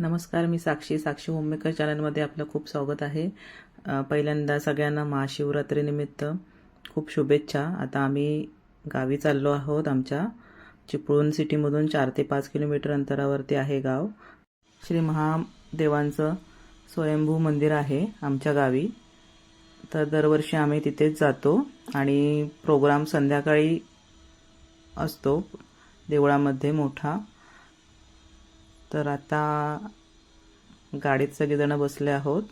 नमस्कार मी साक्षी. साक्षी होममेकर चॅनलमध्ये आपलं खूप स्वागत आहे. पहिल्यांदा सगळ्यांना महाशिवरात्रीनिमित्त खूप शुभेच्छा. आता आम्ही गावी चाललो आहोत. आमच्या चिपळूण सिटीमधून चार ते पाच किलोमीटर अंतरावरती आहे गाव. श्री महादेवांचं स्वयंभू मंदिर आहे आमच्या गावी. तर दरवर्षी आम्ही तिथेच जातो आणि प्रोग्राम संध्याकाळी असतो. देवळामध्ये मोठा तर आता गाडीत सगळेजणं बसले आहोत.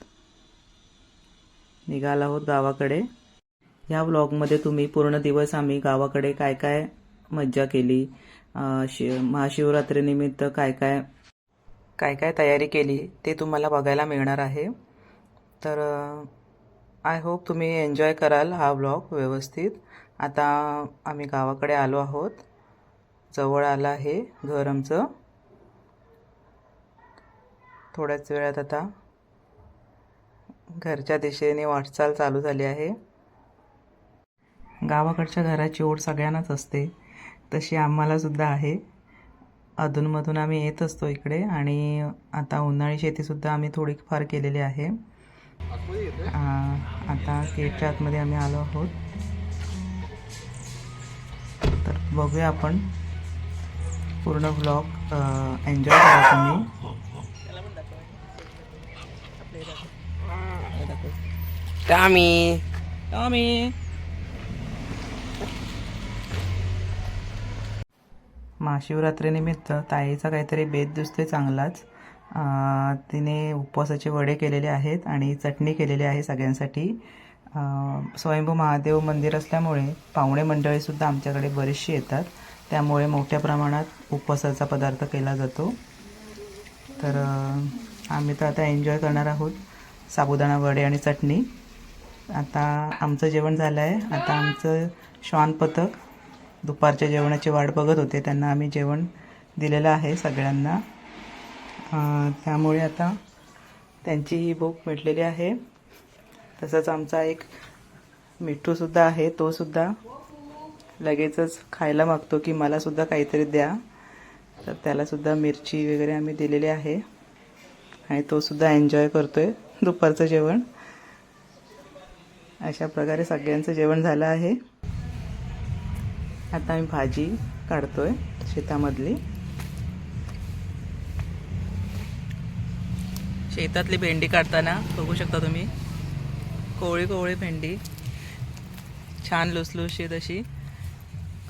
निघाला आहोत गावाकडे. ह्या व्लॉगमध्ये तुम्ही पूर्ण दिवस आम्ही गावाकडे काय काय मज्जा केली शि महाशिवरात्रीनिमित्त काय काय काय काय तयारी केली ते तुम्हाला बघायला मिळणार आहे. तर आय होप तुम्ही एन्जॉय कराल हा व्लॉग व्यवस्थित. आता आम्ही गावाकडे आलो आहोत. जवळ आलं आहे घर आमचं. थोड्याच वेळात आता घरच्या दिशेने वाटचाल चालू झाली आहे. गावाकडच्या घराची ओढ सगळ्यांनाच असते. तशी आम्हालासुद्धा आहे. अधूनमधून आम्ही येत असतो इकडे आणि आता उन्हाळी शेतीसुद्धा आम्ही थोडीफार केलेली आहे. आता गेटच्या आतमध्ये आम्ही आलो आहोत. तर बघूया आपण पूर्ण ब्लॉग एन्जॉय करा तुम्ही. टामी टॉमी महाशिवरात्रीनिमित्त ताईचा काहीतरी बेत दिसतोय चांगलाच. तिने उपवासाचे वडे केलेले आहेत आणि चटणी केलेली आहे सगळ्यांसाठी. स्वयंभू महादेव मंदिर असल्यामुळे पाहुणे मंडळीसुद्धा आमच्याकडे बरीचशी येतात. त्यामुळे मोठ्या प्रमाणात उपवासाचा पदार्थ केला जातो. तर आम्ही तर आता एन्जॉय करणार आहोत. साबुदाणा वडे आणि चटणी. आता आमचं जेवण झालं आहे आता आमचं श्वान पथक. दुपारच्या जेवणाची वाट बघत होते. त्यांना आम्ही जेवण दिलेलं आहे सगळ्यांना. त्यामुळे आता त्यांची ही भूक मिटलेली आहे. तसंच आमचा एक मिठूसुद्धा आहे. तोसुद्धा लगेचच खायला मागतो की मलासुद्धा काहीतरी द्या. तर त्यालासुद्धा मिरची वगैरे आम्ही दिलेली आहे. आणि तोसुद्धा एन्जॉय करतोय दुपारचं जेवण. अशा प्रकारे सगळ्यांचं जेवण झालं आहे. आता आम्ही भाजी काढतोय शेतामधली. शेतातली भेंडी काढताना बघू शकता तुम्ही. कोवळी कोवळी भेंडी. छान लुसलुशीत अशी.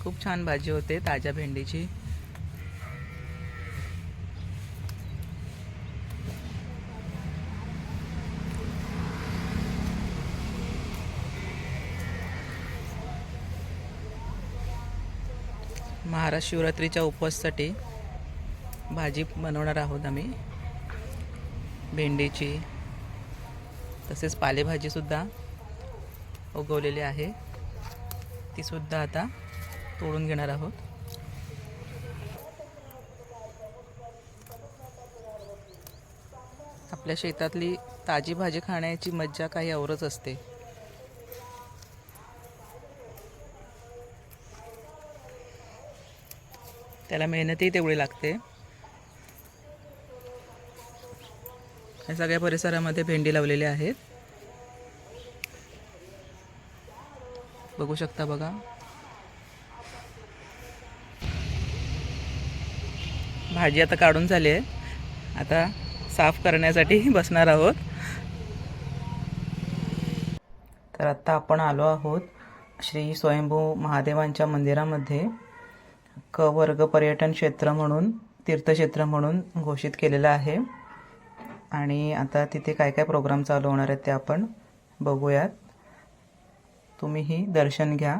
खूप छान भाजी होते ताज्या भेंडीची. महाराष्ट्र शिवरात्रीच्या उपवाससाठी भाजी बनवणार आहोत आम्ही. भेंडीची तसेच पालेभाजीसुद्धा उगवलेली आहे. तीसुद्धा आता तोडून घेणार आहोत. आपल्या शेतातली ताजी भाजी खाण्याची मज्जा काही औरच असते. त्याला मेहनतही तेवढी लागते. या सगळ्या परिसरामध्ये भेंडी लावलेली आहेत. बघू शकता बघा. भाजी आता काढून झाली आहे. आता साफ करण्यासाठी बसणार आहोत. तर आत्ता आपण आलो आहोत श्री स्वयंभू महादेवांच्या मंदिरामध्ये. क वर्ग पर्यटन क्षेत्र म्हणून तीर्थक्षेत्र म्हणून घोषित केलेलं आहे. आणि आता तिथे काय काय प्रोग्राम चालू होणार आहेत ते आपण बघूयात. तुम्हीही दर्शन घ्या.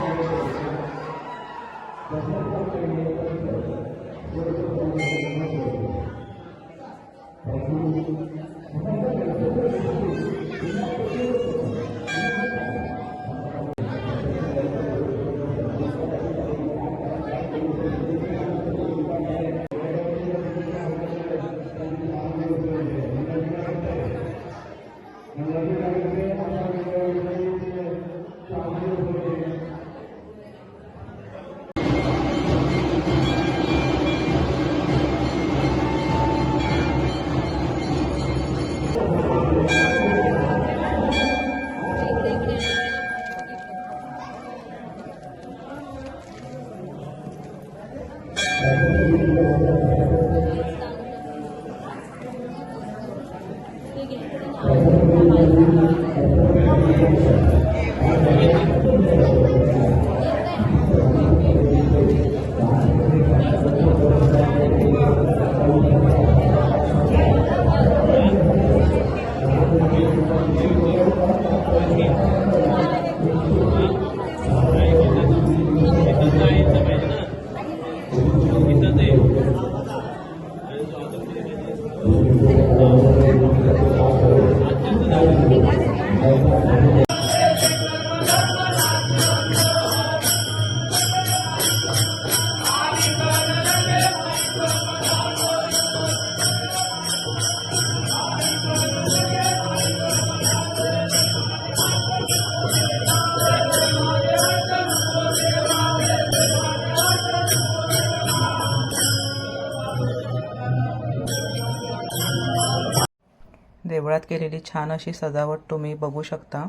देवळात केलेली छान अशी सजावट तुम्ही बघू शकता.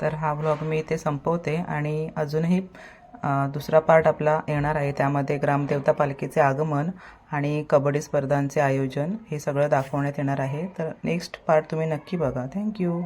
तर हा व्लॉग मी इथे संपवते आणि अजूनही दुसरा पार्ट आपला येणार आहे. त्यामध्ये ग्रामदेवता पालखीचे आगमन आणि कबड्डी स्पर्धांचे आयोजन हे सगळं दाखवण्यात येणार आहे. तर नेक्स्ट पार्ट तुम्ही नक्की बघा. थँक्यू